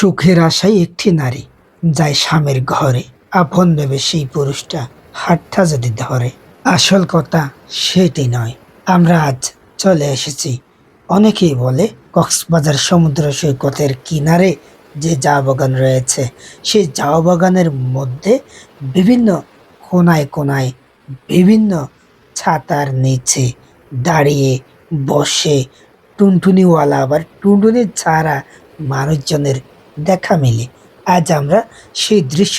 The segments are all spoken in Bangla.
সুখের আশায় একটি নারী যায় স্বামীর ঘরে। আপন ভেবে সেই পুরুষটা হাতটা যদি ধরে। আসল কথা সেটি নয়। আমরা আজ চলে এসেছি। অনেকেই বলে, কক্সবাজার সমুদ্র সৈকতের কিনারে যে চা বাগান রয়েছে, সেই চা বাগানের মধ্যে বিভিন্ন কোনায় কোনায় বিভিন্ন ছাতার নিচে দাঁড়িয়ে বসে টুনটুনিওয়ালা আবার টুনটুনি ছাড়া মানুষজনের দেখা মিলে। আজ আমরা সেই দৃশ্য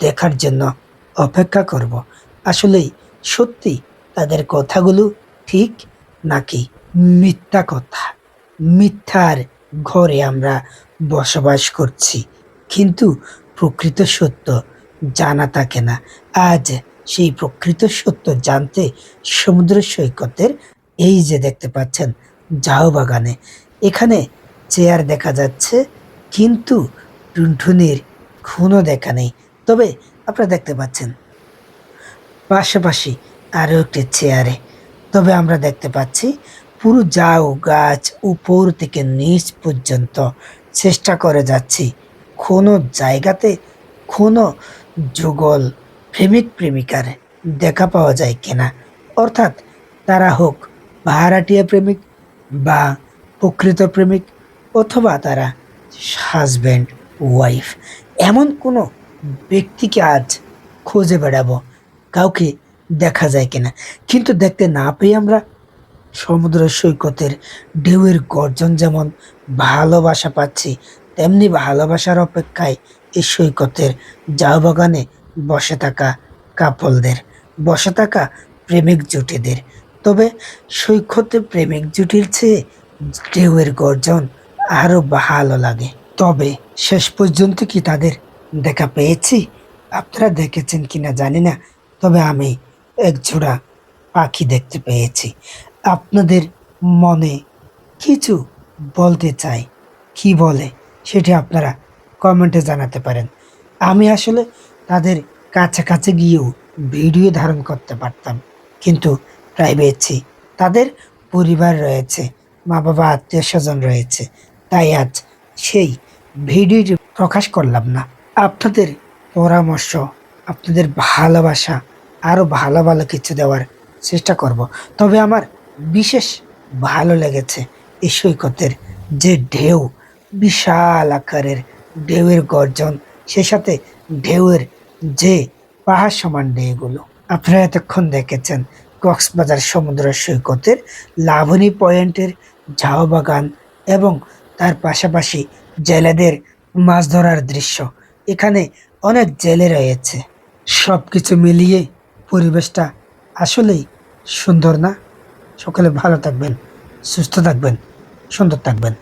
দেখার জন্য অপেক্ষা করব। আসলেই সত্যি তাদের কথাগুলো ঠিক নাকি মিথ্যা কথা? মিথ্যার ঘরে আমরা বসবাস করছি, কিন্তু প্রকৃত সত্য জানা থাকে না। আজ সেই প্রকৃত সত্য জানতে সমুদ্র সৈকতের এই যে দেখতে পাচ্ছেন জাও বাগানে এখানে চেয়ার দেখা যাচ্ছে কিন্তু টুনটুনির খুনও দেখা নেই। তবে আপনারা দেখতে পাচ্ছেন। পাশাপাশি আরও একটি চেয়ারে। তবে আমরা দেখতে পাচ্ছি পুরো জাউ গাছ উপর থেকে নিচ পর্যন্ত চেষ্টা করে যাচ্ছি। কোনো জায়গাতে কোনো যুগল প্রেমিক প্রেমিকার দেখা পাওয়া যায় কিনা। অর্থাৎ তারা হোক ভাড়াটিয়া প্রেমিক বা প্রকৃত প্রেমিক অথবা তারা হাজব্যান্ড ওয়াইফ এমন কোনো ব্যক্তিকে আজ খুঁজে বেড়াবো, কাউকে দেখা যায় কিনা। কিন্তু দেখতে না পেয়ে আমরা সমুদ্র সৈকতের ঢেউয়ের গর্জন যেমন ভালোবাসা পাচ্ছি, তেমনি ভালোবাসার অপেক্ষায় এই সৈকতের জাউ বাগানে বসে থাকা কাপলদের, বসে থাকা প্রেমিক জুটিদের। তবে সৈকতে প্রেমিক জুটির চেয়ে ঢেউয়ের গর্জন আরও ভালো লাগে। তবে শেষ পর্যন্ত কি তাদের দেখা পেয়েছি? আপনারা দেখেছেন কি না জানি না। তবে আমি এক জোড়া পাখি দেখতে পেয়েছি। আপনাদের মনে কিছু বলতে চাই? কি বলে? সেটি আপনারা কমেন্টে জানাতে পারেন। আমি আসলে তাদের কাছাকাছি গিয়েও ভিডিও ধারণ করতে পারতাম। কিন্তু প্রাইভেছি তাদের পরিবার রয়েছে মা বাবা আত্মীয় স্বজন রয়েছে তাই আজ সেই ভিডিওটি প্রকাশ করলাম না। আপনাদের পরামর্শ, আপনাদের ভালোবাসা আরও ভালো ভালো কিছু দেওয়ার চেষ্টা করব। তবে আমার বিশেষ ভালো লেগেছে এই সৈকতের যে ঢেউ, বিশাল আকারের ঢেউয়ের গর্জন, সে সাথে ঢেউয়ের যে পাহাড় সমান ঢেউগুলো। আপনারা এতক্ষণ দেখেছেন কক্সবাজার সমুদ্র সৈকতের লাবণী পয়েন্টের ঝাও বাগান এবং তার পাশাপাশি জেলেদের মাছ ধরার দৃশ্য। এখানে অনেক জেলে রয়েছে। সব কিছু মিলিয়ে পরিবেশটা আসলেই সুন্দর না? সকলে ভালো থাকবেন, সুস্থ থাকবেন, সুন্দর থাকবেন।